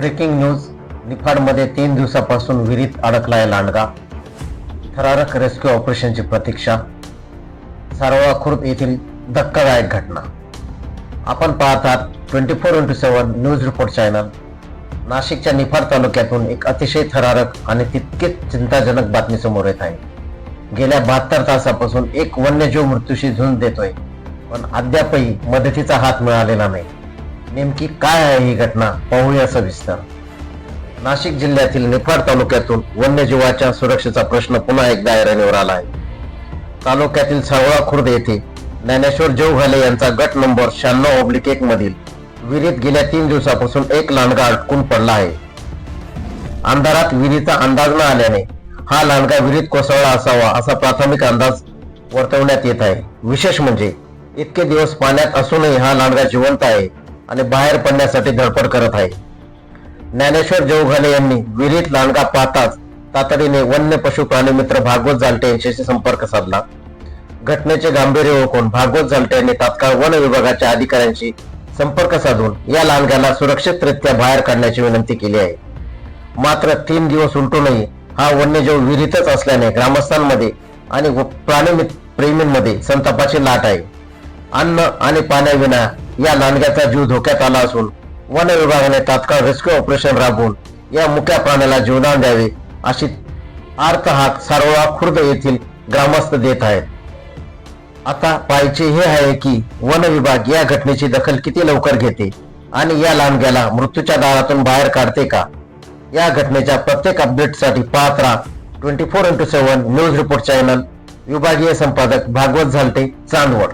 Breaking news निफाडमध्ये तीन दिवसापासून विहिरीत अडकलाय लांडगा. थरारक रेस्क्यू ऑपरेशनची प्रतीक्षा. सारवा खुर्द येथील धक्कादायक घटना. आपण पाहतात twenty four into seven news report channel. नाशिकच्या निफाड तालुक्यातून एक अतिशय थरारक आणि तितकेच चिंताजनक बातमी समोर येत आहे. गेल्या बहात्तर तासापासून एक वन्यजीव मृत्यूशी झुंज देतोय. पण अद्यापही मदतीचा हात मिळालेला नाही. नेमकी काय आहे ही घटना? पाहूया सविस्तर. नाशिक जिल्ह्यातील निफाड तालुक्यातून वन्यजीवाच्या सुरक्षेचा प्रश्न पुन्हा एकदा ऐरणीवर आला आहे तालुक्यातील सावळा खुर्द येथे ज्ञानेश्वर जेवघाले यांचा गट नंबर शहाण्णव ऑब्लिक एक मधील विहिरीत गेल्या तीन दिवसापासून एक लांडगा अडकून पडला आहे. अंधारात विहिरीचा अंदाज न आल्याने हा लांडगा विहिरीत कोसळला असावा असा प्राथमिक अंदाज वर्तवण्यात येत आहे. विशेष म्हणजे इतके दिवस पाण्यात असूनही हा लांडगा जिवंत आहे. आणि बाहेर पडण्यासाठी धडपड करत आहे. ज्ञानेश्वर जेवघाले यांनी विहिरीत लांडगा पाहताच तातडीने वन्य पशु प्राणी मित्र भागवत जालटे यांच्याशी संपर्क साधला. घटनेचे गांभीर्य ओळखून भागवत जालटे यांनी तात्काळ वन विभागाच्या अधिकाऱ्यांशी संपर्क साधून या लांडग्याला सुरक्षितरित्या बाहेर काढण्याची विनंती केली आहे. मात्र तीन दिवस उलटूनही हा वन्यजीव विहिरीतच असल्याने ग्रामस्थांमध्ये आणि प्राणी प्रेमींमध्ये संतापाची लाट आहे. अन्न आणि पाण्याविना या लांडग्याचा जीव धोक्यात आला असून वन विभागाने तात्काळ रेस्क्यू ऑपरेशन राबवून या मुक्या प्राण्याला जीवदान द्यावे अशी आर्त हाक सारोळा खुर्द येथील ग्रामस्थ देत आहेत. आता पाहिजे हे आहे की वन विभाग या घटनेची दखल किती लवकर घेते आणि या लांडग्याला मृत्यूच्या दारातून बाहेर काढते का? या घटनेच्या प्रत्येक अपडेटसाठी पाहत राहा twenty four into seven news report channel. विभागीय संपादक भागवत झालटे चांदवड.